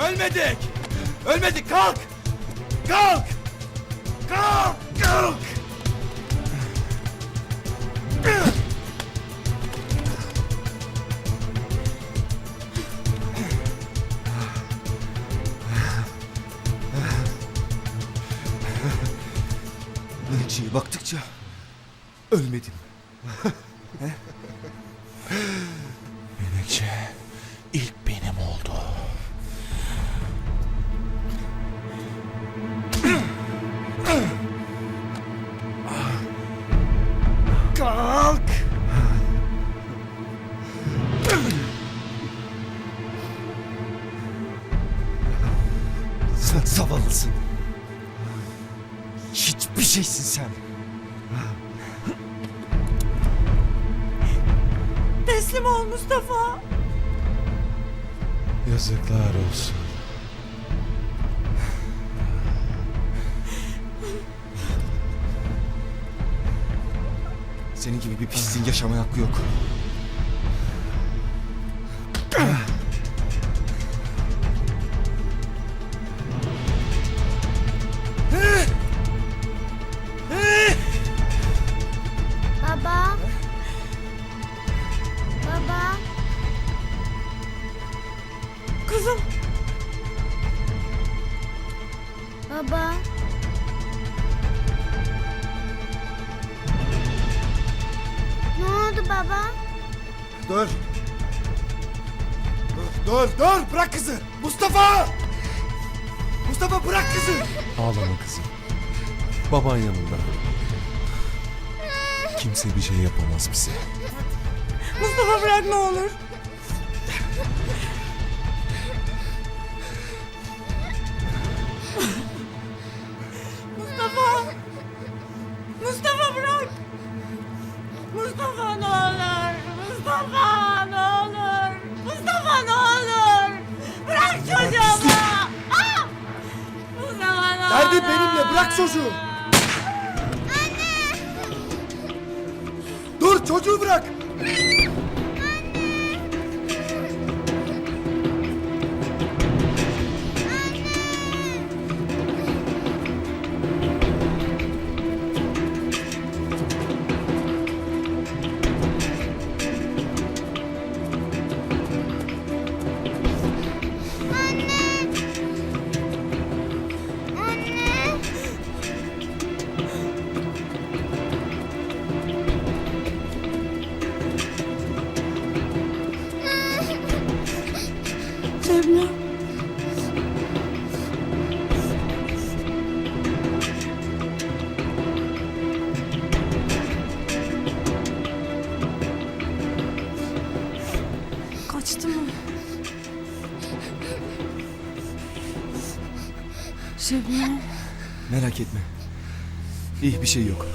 Ölmedik! Ölmedik kalk! Kalk! Kalk! Kalk! Menekşe'ye baktıkça ölmedim. Menekşe ilk benim oldu. Sen zavallısın. Hiçbir şeysin sen. Teslim ol Mustafa. Yazıklar olsun. Senin gibi bir pisliğin yaşamaya hakkı yok. Kızım Baba. Ne oldu baba? Dur. Dur, dur, dur! Bırak kızı! Mustafa! Mustafa bırak kızı! Ağlama kızım. Baban yanında. Kimse bir şey yapamaz bize. Mustafa bırak ne olur. Bırak çocuğu. Dur çocuğu bırak! Şebnem. Kaçtı mı? Şebnem. Merak etme. İyi bir şey yok.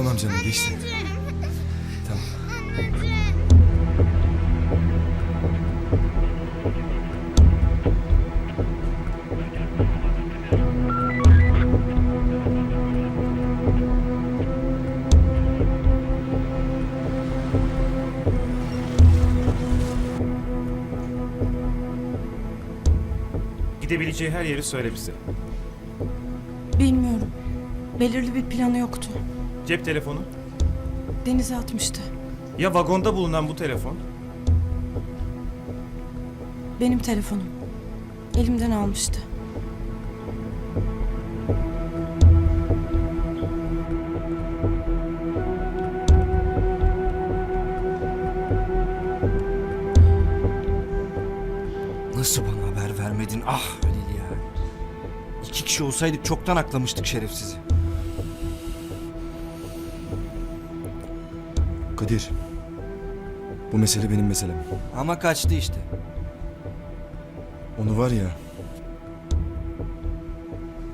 Tamam canım geçti. Tamam. Gidebileceği her yeri söyle bize. Bilmiyorum. Belirli bir planı yoktu. Cep telefonu. Denize atmıştı. Ya vagonda bulunan bu telefon? Benim telefonum. Elimden almıştı. Nasıl bana haber vermedin? Ah Halil ya. İki kişi olsaydık çoktan aklamıştık şerefsizi. Kadir. Bu mesele benim meselem. Ama kaçtı işte. Onu var ya...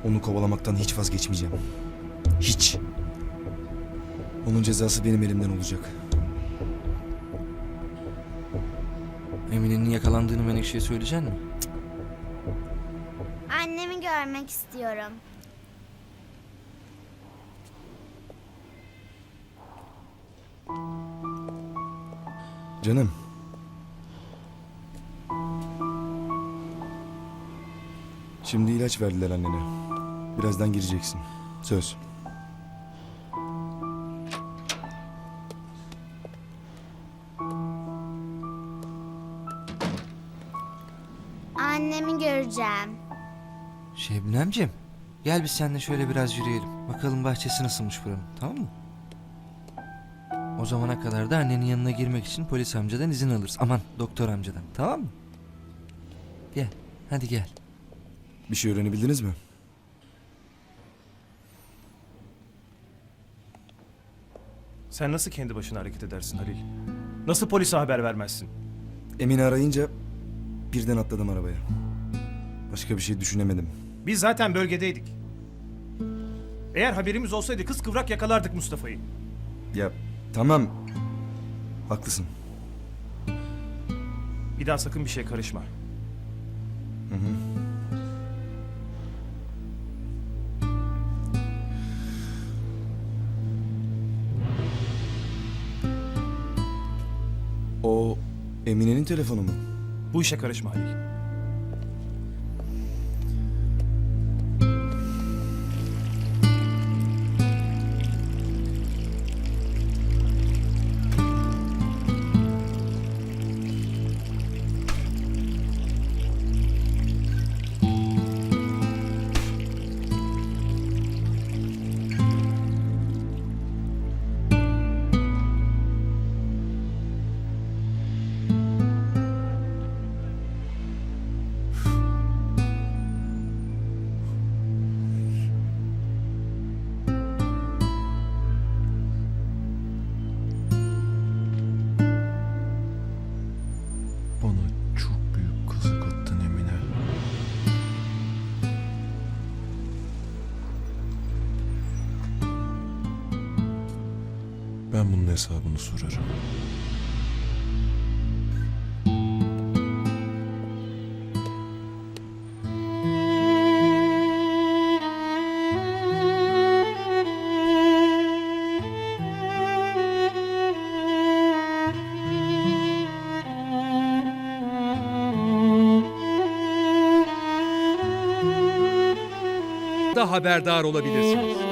Onu kovalamaktan hiç vazgeçmeyeceğim. Hiç. Onun cezası benim elimden olacak. Emine'nin yakalandığını Menekşe'ye söyleyecek mi? Annemi görmek istiyorum. Canım. Şimdi ilaç verdiler annene. Birazdan gireceksin. Söz. Annemi göreceğim. Şebnemciğim. Gel biz seninle şöyle biraz yürüyelim. Bakalım bahçesi nasılmış buranın tamam mı? O zamana kadar da annenin yanına girmek için polis amcadan izin alırız. Aman doktor amcadan tamam mı? Gel hadi gel. Bir şey öğrenebildiniz mi? Sen nasıl kendi başına hareket edersin Halil? Nasıl polise haber vermezsin? Emin'i arayınca birden atladım arabaya. Başka bir şey düşünemedim. Biz zaten bölgedeydik. Eğer haberimiz olsaydı kız kıvrak yakalardık Mustafa'yı. Ya tamam. Haklısın. Bir daha sakın bir şey karışma. O Emine'nin telefonu mu? Bu işe karışma Halil. Ben bunun hesabını sorarım. da haberdar olabilirsiniz.